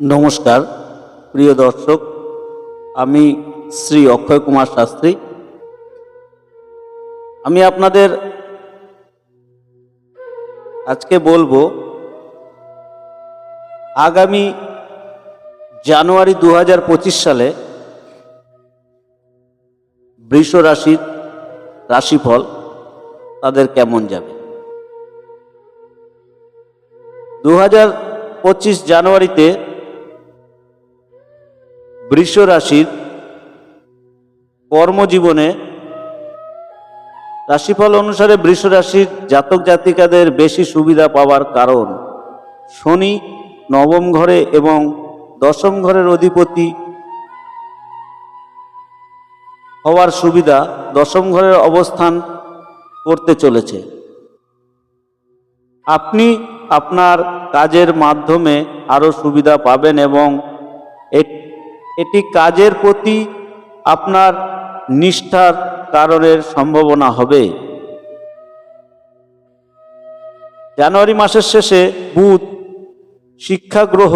নমস্কার, প্রিয় দর্শক, আমি শ্রী অক্ষয় কুমার শাস্ত্রী। আমি আপনাদের আজকে বলব, আগামী জানুয়ারি দু হাজার পঁচিশ সালে বৃষ রাশির রাশিফল তাদের কেমন যাবে? দু পঁচিশ জানুয়ারিতে বৃষ রাশির কর্মজীবনে রাশিফল অনুসারে বৃষ রাশির জাতক জাতিকাদের বেশি সুবিধা পাওয়ার কারণ শনি নবম ঘরে এবং দশম ঘরের অধিপতি হওয়ার সুবিধা দশম ঘরের অবস্থান করতে চলেছে। আপনি আপনার কাজের মাধ্যমে আরও সুবিধা পাবেন এবং এটি কাজের প্রতি আপনার নিষ্ঠার কারণের সম্ভাবনা হবে। জানুয়ারি মাসের শেষে বুধ, শিক্ষাগ্রহ,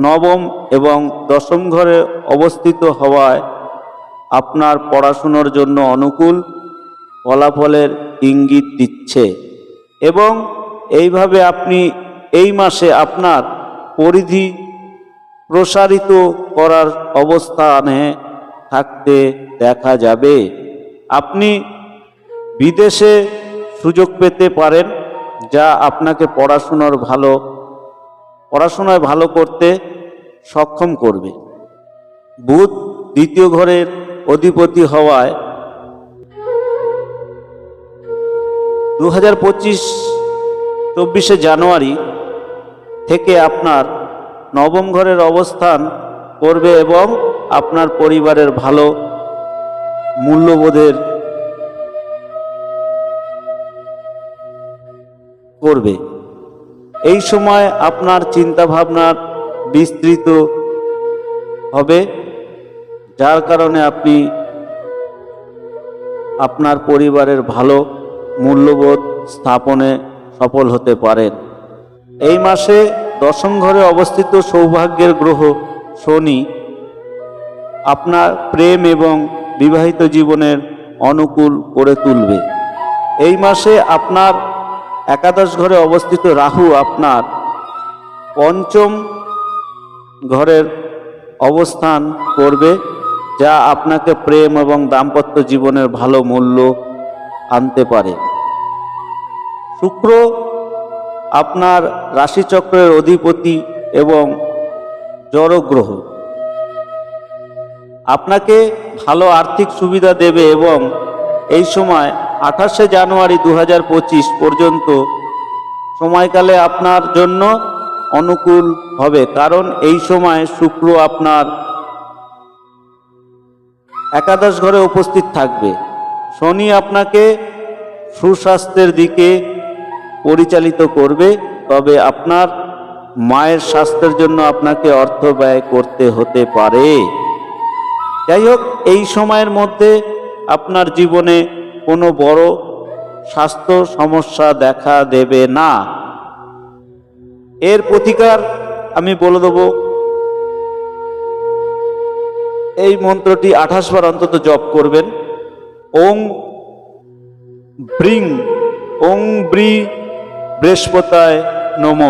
নবম এবং দশম ঘরে অবস্থিত হওয়ায় আপনার পড়াশুনোর জন্য অনুকূল ফলাফলের ইঙ্গিত দিচ্ছে এবং এইভাবে আপনি এই মাসে আপনার পরিধি প্রসারিত করার অবস্থানে থাকতে দেখা যাবে। আপনি বিদেশে সুযোগ পেতে পারেন, যা আপনাকে পড়াশুনোর ভালো, পড়াশোনায় ভালো করতে সক্ষম করবে। বুধ দ্বিতীয় ঘরের অধিপতি হওয়ায় দু হাজার পঁচিশ চব্বিশে জানুয়ারি থেকে আপনার নবম ঘরের অবস্থান করবে এবং আপনার পরিবারের ভালো মূল্যবোধের করবে। এই সময় আপনার চিন্তা চিন্তাভাবনার বিস্তৃত হবে, যার কারণে আপনি আপনার পরিবারের ভালো মূল্যবোধ স্থাপনে সফল হতে পারেন। এই মাসে দশম ঘরে অবস্থিত সৌভাগ্যের গ্রহ শনি আপনার প্রেম এবং বিবাহিত জীবনের অনুকূল করে তুলবে। এই মাসে আপনার একাদশ ঘরে অবস্থিত রাহু আপনার পঞ্চম ঘরের অবস্থান করবে, যা আপনাকে প্রেম এবং দাম্পত্য জীবনের ভালো মূল্য আনতে পারে। শুক্র আপনার রাশিচক্রের অধিপতি এবং জড়গ্রহ। আপনাকে ভালো আর্থিক সুবিধা দেবে এবং এই সময় আঠাশে জানুয়ারি দু হাজার পঁচিশ পর্যন্ত সময়কালে আপনার জন্য অনুকূল হবে, কারণ এই সময় শুক্র আপনার একাদশ ঘরে উপস্থিত থাকবে। শনি আপনাকে সুস্বাস্থ্যের দিকে পরিচালিত করবে, তবে আপনার মায়ের স্বাস্থ্যের জন্য আপনাকে অর্থ ব্যয় করতে হতে পারে। যাই হোক এই সময়ের মধ্যে আপনার জীবনে কোনো বড় স্বাস্থ্য সমস্যা দেখা দেবে না। এর প্রতিকার আমি বলে দেবো। এই মন্ত্রটি আঠাশ বার অন্তত জপ করবেন। ওং ব্রিং, ওং ব্রি বৃহস্পতায় নম।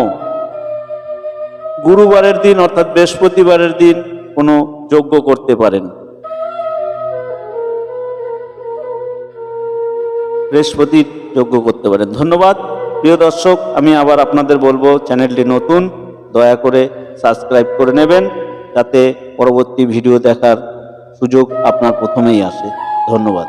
গুরুবারের দিন অর্থাৎ বৃহস্পতিবারের দিন কোনো যজ্ঞ করতে পারেন। বৃহস্পতির যজ্ঞ করতে পারেন। ধন্যবাদ। প্রিয় দর্শক, আমি আবার আপনাদের বলব, চ্যানেলটি নতুন, দয়া করে সাবস্ক্রাইব করে নেবেন, যাতে পরবর্তী ভিডিও দেখার সুযোগ আপনার প্রথমেই আসে। ধন্যবাদ।